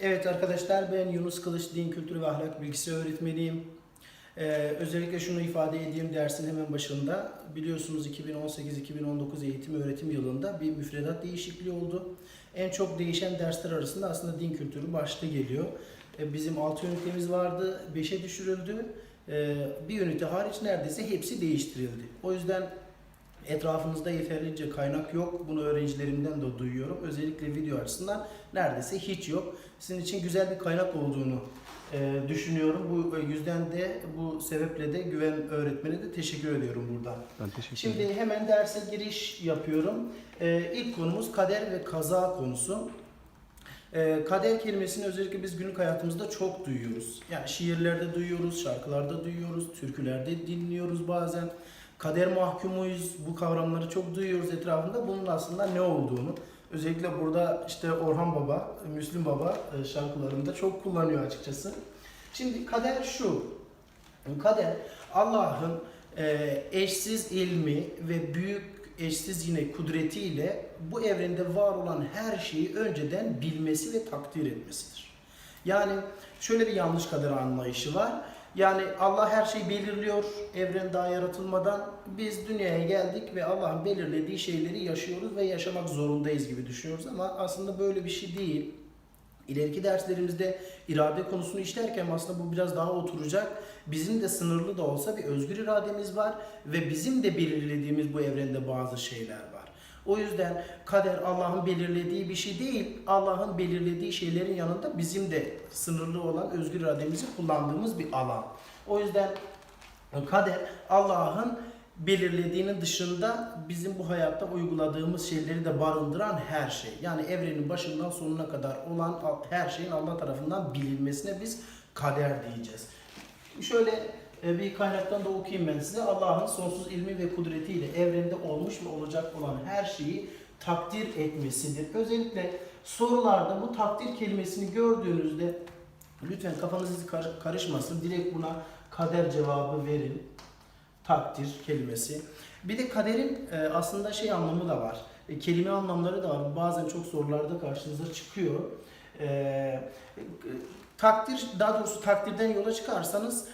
Evet arkadaşlar ben Yunus Kılıç Din Kültürü ve Ahlak Bilgisi öğretmeniyim. Ee, özellikle şunu ifade edeyim dersin hemen başında. Biliyorsunuz 2018-2019 eğitim öğretim yılında bir müfredat değişikliği oldu. En çok değişen dersler arasında aslında din kültürü başta geliyor. Ee, bizim 6 ünitemiz vardı, 5'e düşürüldü. Ee, bir ünite hariç neredeyse hepsi değiştirildi. O yüzden Etrafınızda yeterince kaynak yok. Bunu öğrencilerimden de duyuyorum. Özellikle video açısından neredeyse hiç yok. Sizin için güzel bir kaynak olduğunu e, düşünüyorum. Bu yüzden de bu sebeple de güven öğretmene de teşekkür ediyorum burada. Ben teşekkür ederim. Şimdi hemen derse giriş yapıyorum. Ee, ilk konumuz kader ve kaza konusu. Ee, kader kelimesini özellikle biz günlük hayatımızda çok duyuyoruz. Yani şiirlerde duyuyoruz, şarkılarda duyuyoruz, türkülerde dinliyoruz bazen. Kader mahkumuyuz, bu kavramları çok duyuyoruz etrafında. Bunun aslında ne olduğunu. Özellikle burada işte Orhan Baba, Müslüm Baba e, şarkılarında çok kullanıyor açıkçası. Şimdi kader şu. Kader Allah'ın e, eşsiz ilmi ve büyük eşsiz yine kudretiyle bu evrende var olan her şeyi önceden bilmesi ve takdir etmesidir. Yani şöyle bir yanlış kader anlayışı var. Yani Allah her şeyi belirliyor evren daha yaratılmadan. Biz dünyaya geldik ve Allah'ın belirlediği şeyleri yaşıyoruz ve yaşamak zorundayız gibi düşünüyoruz ama aslında böyle bir şey değil. İleriki derslerimizde irade konusunu işlerken aslında bu biraz daha oturacak. Bizim de sınırlı da olsa bir özgür irademiz var ve bizim de belirlediğimiz bu evrende bazı şeyler var. O yüzden kader Allah'ın belirlediği bir şey değil. Allah'ın belirlediği şeylerin yanında bizim de sınırlı olan özgür irademizi kullandığımız bir alan. O yüzden kader Allah'ın belirlediğinin dışında bizim bu hayatta uyguladığımız şeyleri de barındıran her şey. Yani evrenin başından sonuna kadar olan her şeyin Allah tarafından bilinmesine biz kader diyeceğiz. Şöyle bir kaynaktan da okuyayım ben size. Allah'ın sonsuz ilmi ve kudretiyle evrende olmuş ve olacak olan her şeyi takdir etmesidir. Özellikle sorularda bu takdir kelimesini gördüğünüzde lütfen kafanız karışmasın. Direkt buna kader cevabı verin. Takdir kelimesi. Bir de kaderin e, aslında şey anlamı da var. E, kelime anlamları da var. Bazen çok sorularda karşınıza çıkıyor. E, e, takdir, daha doğrusu takdirden yola çıkarsanız e,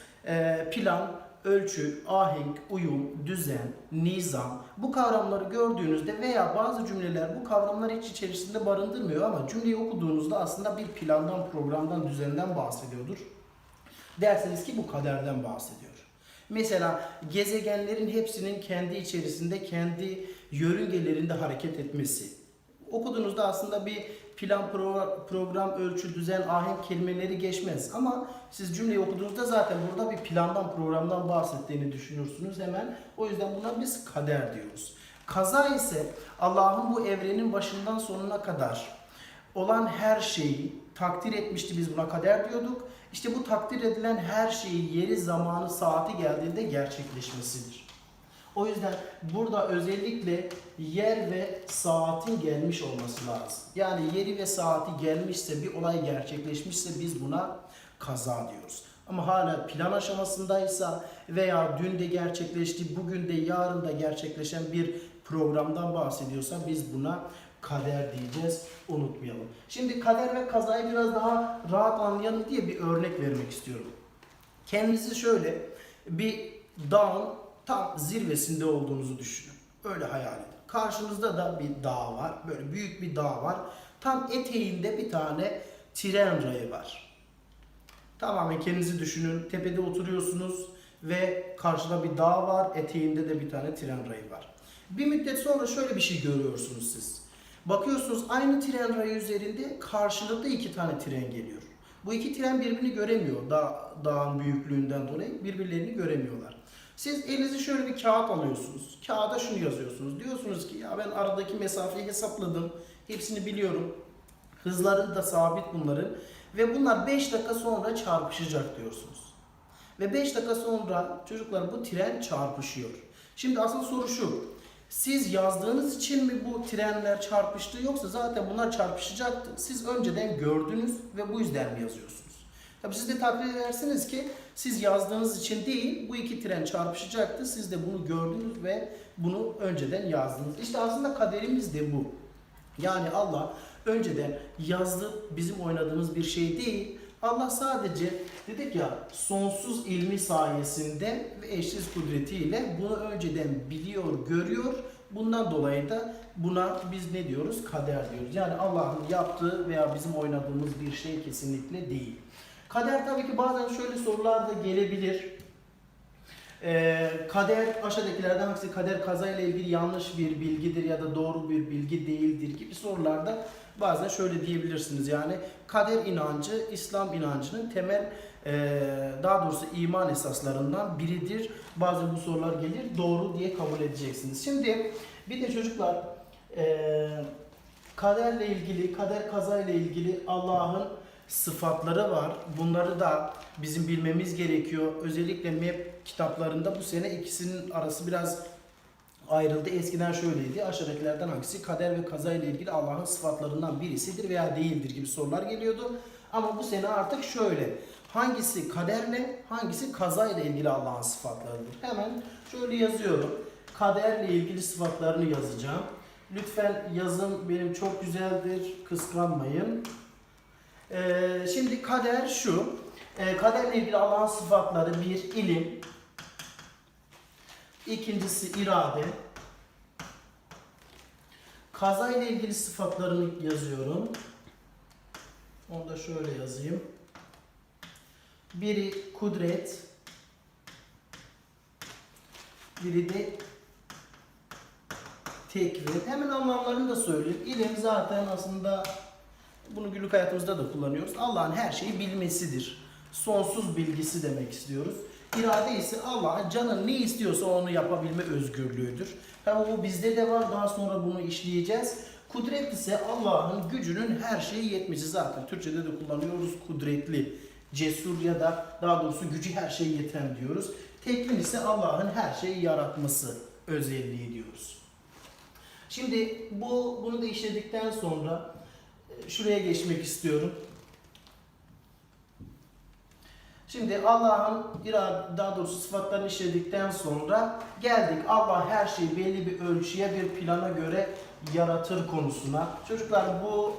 plan, ölçü, ahenk, uyum, düzen, nizam bu kavramları gördüğünüzde veya bazı cümleler bu kavramlar hiç içerisinde barındırmıyor ama cümleyi okuduğunuzda aslında bir plandan, programdan, düzenden bahsediyordur. Derseniz ki bu kaderden bahsediyor. Mesela gezegenlerin hepsinin kendi içerisinde, kendi yörüngelerinde hareket etmesi. Okuduğunuzda aslında bir plan, pro- program, ölçü, düzen, ahenk kelimeleri geçmez. Ama siz cümleyi okuduğunuzda zaten burada bir plandan, programdan bahsettiğini düşünürsünüz hemen. O yüzden buna biz kader diyoruz. Kaza ise Allah'ın bu evrenin başından sonuna kadar olan her şeyi takdir etmişti biz buna kader diyorduk. İşte bu takdir edilen her şeyi yeri, zamanı, saati geldiğinde gerçekleşmesidir. O yüzden burada özellikle yer ve saatin gelmiş olması lazım. Yani yeri ve saati gelmişse, bir olay gerçekleşmişse biz buna kaza diyoruz. Ama hala plan aşamasındaysa veya dün de gerçekleşti, bugün de yarın da gerçekleşen bir programdan bahsediyorsa biz buna kader diyeceğiz. Unutmayalım. Şimdi kader ve kazayı biraz daha rahat anlayalım diye bir örnek vermek istiyorum. Kendinizi şöyle bir dağın tam zirvesinde olduğunuzu düşünün. Öyle hayal edin. Karşınızda da bir dağ var. Böyle büyük bir dağ var. Tam eteğinde bir tane tren rayı var. Tamamen kendinizi düşünün. Tepede oturuyorsunuz ve karşıda bir dağ var. Eteğinde de bir tane tren rayı var. Bir müddet sonra şöyle bir şey görüyorsunuz siz. Bakıyorsunuz aynı tren rayı üzerinde karşılıklı iki tane tren geliyor. Bu iki tren birbirini göremiyor dağ, dağın büyüklüğünden dolayı birbirlerini göremiyorlar. Siz elinizi şöyle bir kağıt alıyorsunuz. Kağıda şunu yazıyorsunuz. Diyorsunuz ki ya ben aradaki mesafeyi hesapladım. Hepsini biliyorum. Hızları da sabit bunların. Ve bunlar 5 dakika sonra çarpışacak diyorsunuz. Ve 5 dakika sonra çocuklar bu tren çarpışıyor. Şimdi asıl soru şu. Siz yazdığınız için mi bu trenler çarpıştı yoksa zaten bunlar çarpışacaktı. Siz önceden gördünüz ve bu yüzden mi yazıyorsunuz? Tabii siz de takdir edersiniz ki siz yazdığınız için değil bu iki tren çarpışacaktı. Siz de bunu gördünüz ve bunu önceden yazdınız. İşte aslında kaderimiz de bu. Yani Allah önceden yazdı bizim oynadığımız bir şey değil. Allah sadece dedik ya sonsuz ilmi sayesinde ve eşsiz kudretiyle bunu önceden biliyor, görüyor. Bundan dolayı da buna biz ne diyoruz? Kader diyoruz. Yani Allah'ın yaptığı veya bizim oynadığımız bir şey kesinlikle değil. Kader tabii ki bazen şöyle sorular da gelebilir. Ee, kader aşağıdakilerden hangisi kader kazayla ilgili yanlış bir bilgidir ya da doğru bir bilgi değildir gibi sorularda bazen şöyle diyebilirsiniz yani kader inancı İslam inancının temel e, daha doğrusu iman esaslarından biridir. Bazen bu sorular gelir doğru diye kabul edeceksiniz. Şimdi bir de çocuklar e, kaderle ilgili kader kazayla ilgili Allah'ın sıfatları var. Bunları da bizim bilmemiz gerekiyor. Özellikle MEP kitaplarında bu sene ikisinin arası biraz ayrıldı. Eskiden şöyleydi. Aşağıdakilerden hangisi kader ve kaza ile ilgili Allah'ın sıfatlarından birisidir veya değildir gibi sorular geliyordu. Ama bu sene artık şöyle. Hangisi kaderle, hangisi kaza ile ilgili Allah'ın sıfatlarıdır? Hemen şöyle yazıyorum. Kaderle ilgili sıfatlarını yazacağım. Lütfen yazım benim çok güzeldir. Kıskanmayın. Ee, şimdi kader şu. Ee, kaderle ilgili Allah'ın sıfatları bir ilim. İkincisi irade. Kaza ile ilgili sıfatlarını yazıyorum. Onu da şöyle yazayım. Biri kudret. Biri de tekvir. Hemen anlamlarını da söyleyeyim. İlim zaten aslında bunu günlük hayatımızda da kullanıyoruz. Allah'ın her şeyi bilmesidir. Sonsuz bilgisi demek istiyoruz. İrade ise Allah'ın canın ne istiyorsa onu yapabilme özgürlüğüdür. Tabi bu bizde de var. Daha sonra bunu işleyeceğiz. Kudret ise Allah'ın gücünün her şeye yetmesi zaten. Türkçe'de de kullanıyoruz kudretli, cesur ya da daha doğrusu gücü her şeye yeten diyoruz. Tekvin ise Allah'ın her şeyi yaratması özelliği diyoruz. Şimdi bu bunu da işledikten sonra şuraya geçmek istiyorum. Şimdi Allah'ın irade, daha doğrusu sıfatlarını işledikten sonra geldik Allah her şeyi belli bir ölçüye bir plana göre yaratır konusuna. Çocuklar bu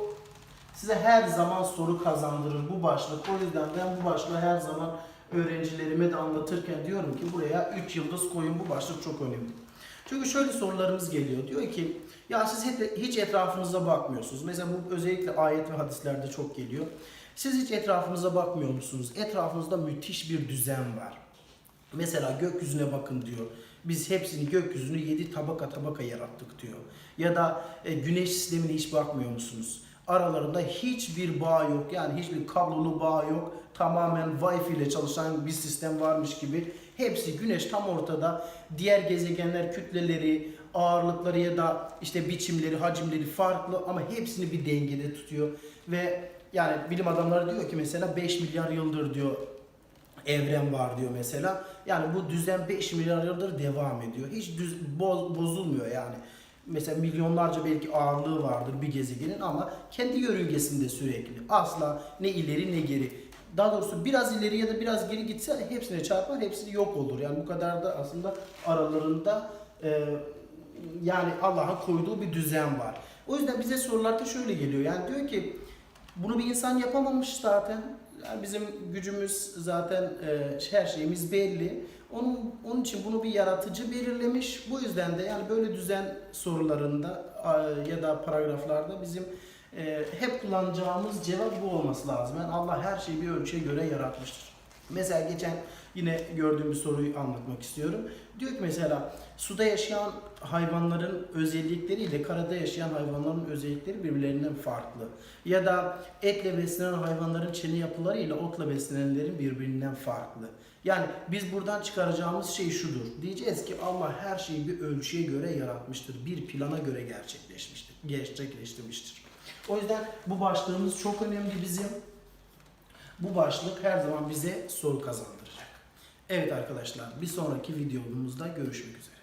size her zaman soru kazandırır bu başlık. O yüzden ben bu başlığı her zaman öğrencilerime de anlatırken diyorum ki buraya 3 yıldız koyun bu başlık çok önemli. Çünkü şöyle sorularımız geliyor. Diyor ki ya siz hiç etrafınıza bakmıyorsunuz. Mesela bu özellikle ayet ve hadislerde çok geliyor. Siz hiç etrafınıza bakmıyor musunuz? Etrafınızda müthiş bir düzen var. Mesela gökyüzüne bakın diyor. Biz hepsini gökyüzünü yedi tabaka tabaka yarattık diyor. Ya da e, güneş sistemine hiç bakmıyor musunuz? Aralarında hiçbir bağ yok. Yani hiçbir kablolu bağ yok. Tamamen Wi-Fi ile çalışan bir sistem varmış gibi. Hepsi güneş tam ortada. Diğer gezegenler kütleleri, ağırlıkları ya da işte biçimleri, hacimleri farklı ama hepsini bir dengede tutuyor. Ve yani bilim adamları diyor ki mesela 5 milyar yıldır diyor evren var diyor mesela. Yani bu düzen 5 milyar yıldır devam ediyor. Hiç düz, boz- bozulmuyor yani. Mesela milyonlarca belki ağırlığı vardır bir gezegenin ama kendi yörüngesinde sürekli. Asla ne ileri ne geri. Daha doğrusu biraz ileri ya da biraz geri gitse hepsine çarpar, hepsi yok olur. Yani bu kadar da aslında aralarında e, yani Allah'ın koyduğu bir düzen var. O yüzden bize sorularda şöyle geliyor. Yani diyor ki bunu bir insan yapamamış zaten. Yani bizim gücümüz zaten e, her şeyimiz belli. Onun, onun için bunu bir yaratıcı belirlemiş. Bu yüzden de yani böyle düzen sorularında a, ya da paragraflarda bizim e, hep kullanacağımız cevap bu olması lazım. Yani Allah her şeyi bir ölçüye göre yaratmıştır. Mesela geçen yine gördüğüm bir soruyu anlatmak istiyorum. Diyor ki mesela suda yaşayan hayvanların özellikleriyle karada yaşayan hayvanların özellikleri birbirlerinden farklı. Ya da etle beslenen hayvanların çene yapıları ile otla beslenenlerin birbirinden farklı. Yani biz buradan çıkaracağımız şey şudur. Diyeceğiz ki Allah her şeyi bir ölçüye göre yaratmıştır. Bir plana göre gerçekleşmiştir. Gerçekleştirmiştir. O yüzden bu başlığımız çok önemli bizim. Bu başlık her zaman bize soru kazandıracak. Evet arkadaşlar bir sonraki videomuzda görüşmek üzere.